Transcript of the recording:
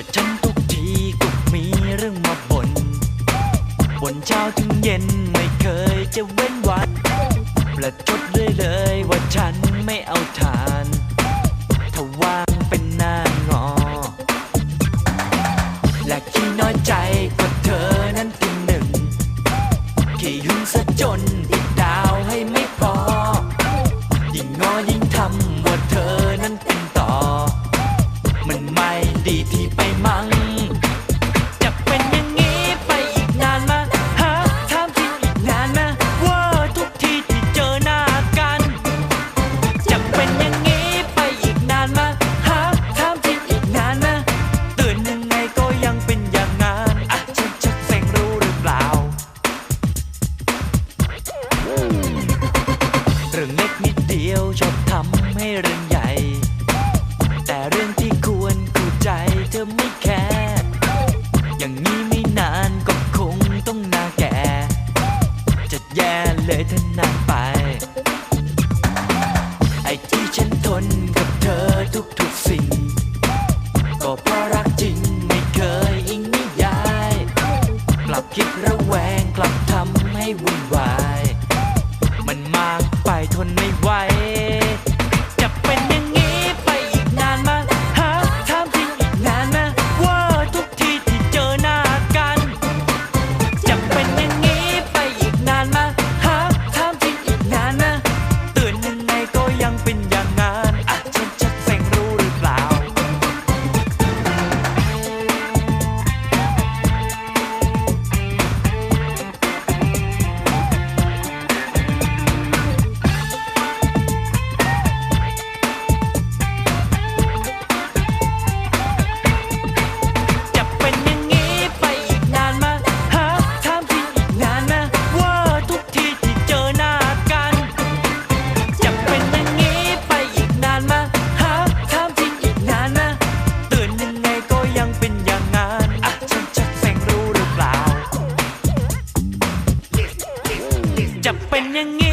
จดฉันทุกทีก็มีเรื่องมาบ่นบ่นเช้าถึงเย็นไม่เคยจะเว้นวันประจดเลยเลยว่าฉันไม่เอาทานถ้าว่างเป็นหน้างอ และขี้น้อยใจกว่าเธอนั้นทีหนึ่ง ขี้หึงซะจนอีกดาวให้ไม่พอ ยิ่งงอยิ่งทำว่าเธอนั้นเป็น รื่องเล็กนิดเดียวชอบทำให้เรื่องใหญ่ แต่เรื่องที่ควรเข้าใจเธอไม่แคร์อย่างนี้ไม่นานก็คงต้องหนาแก่จะแย่เลยถ้านานไป ไอ้ที่ฉันทนกับเธอทุกๆสิ่ง ก็เพราะรักจริงไม่เคยอิงนิยาย กลับคิดระแวงกลับทำให้วุ่นวาย ซ็